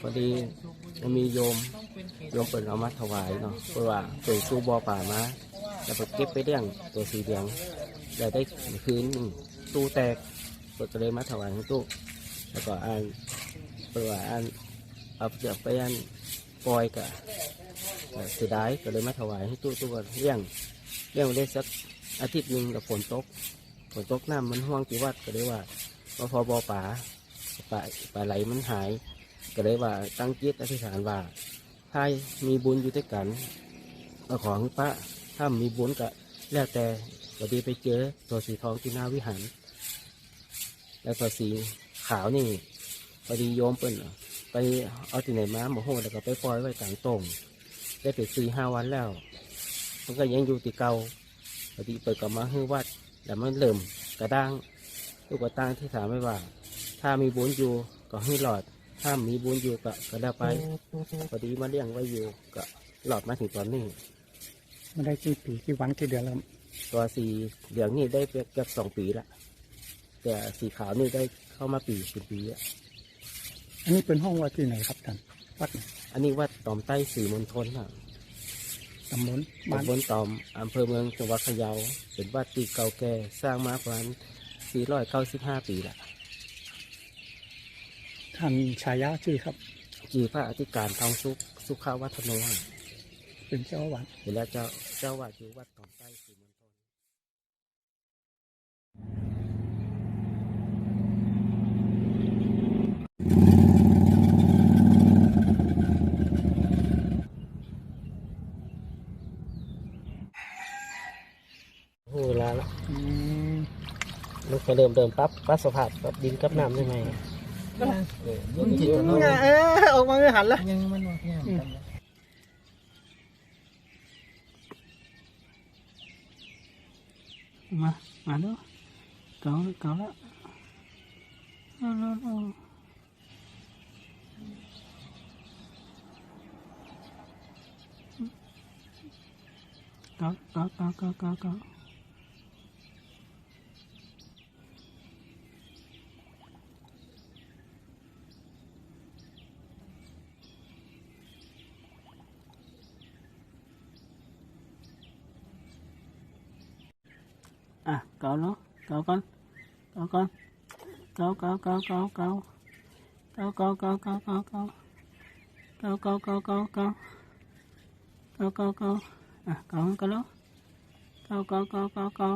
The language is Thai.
พอดีมีโยมโยมเปิดเอามาถวายเนาะเพราะว่าเปิดสู้บ่อป่ามาแล้วก็เก็บไปเลี้ยงตัวสีเหลืองได้ได้คืนตู้แตกก็เลยมาถวายให้ตู้แล้วก็อ่านเปิดว่าอ่านเอาเสือกไปอ่านปล่อยกะเสียดายก็เลยมาถวายให้ตู้ตู้เลี้ยงเลี้ยงได้สักอาทิตย์หนึ่งกับฝนตกฝนตกน้ำมันห่วงที่วัดก็เลยว่าว่าพอบ่อป่าป่าป่าไหลมันหาย ก็เลยว่าตั้งจิตอธิษฐานว่าถ้ามีบุญอยู่ด้วยกันก็ขอให้พระถ้ามีบุญก็แล้วแต่พอดีไปเจอตัวสีทองที่หน้าวิหาร แล้วตัวสีขาวนี่พอดีโยมเปิ้นไปเอาที่ไหนมาหมโหแล้วก็ไปปล่อยไว้กลางตรงได้ไปสี่ห้าวันแล้ว มันก็ยังอยู่ที่เก่าพอดีเปิดกลับมาให้วัดแต่มันเริ่มกระด้างลูกกระตั้งที่ถามไว้ว่า ถ้ามีบุญอยู่ก็ให้หลอด ถ้ามีบุญอยู่ก็ก็แล้วไปพอดีมาเลี้ยงไว้อยู่ก็หลอดมาถึงตอนนี้มันได้กี่ปีกี่วันกี่เดือนแล้วตัวสีเหลืองนี่ได้เกือบสองปีละแต่สีขาวนี่ได้เข้ามาปีเป็นปีละอันนี้เป็นห้องวัดที่ไหนครับท่านวัดไหนอันนี้วัดตอมใต้สีมณฑลน่ะตำบลบ้านตำบลตอมอำเภอเมืองจังหวัดพะเยาเป็นวัดที่เก่าแก่สร้างมาประมาณ495 ปีละ ท่านชายาชื่อครับจีพระอธิการทองสุขสุขาวัฒโนเป็นเจ้าอาวาดเห็นแล้วเจ้าเจ้าว่าอยู่วัดตอมใต้สีมณฑลโอ้ลาละอืมมันก็เริ่มเดิมปั๊บปั๊บสภาพปั๊บดินกับน้ำได้ไหม เออเดี๋ยวนี้เดี๋ยวนี้เออออกมาไม่หันละยังมันว่าเนี่ยกันนะมา มาดูเก่าเก่าละเอาเอาเอาเก่าเก่าเก่าเก่าเก่า เก่าอะเก่าเนาะเก่าก่อนเก่าก่อนเก่าเก่าเก่าเก่า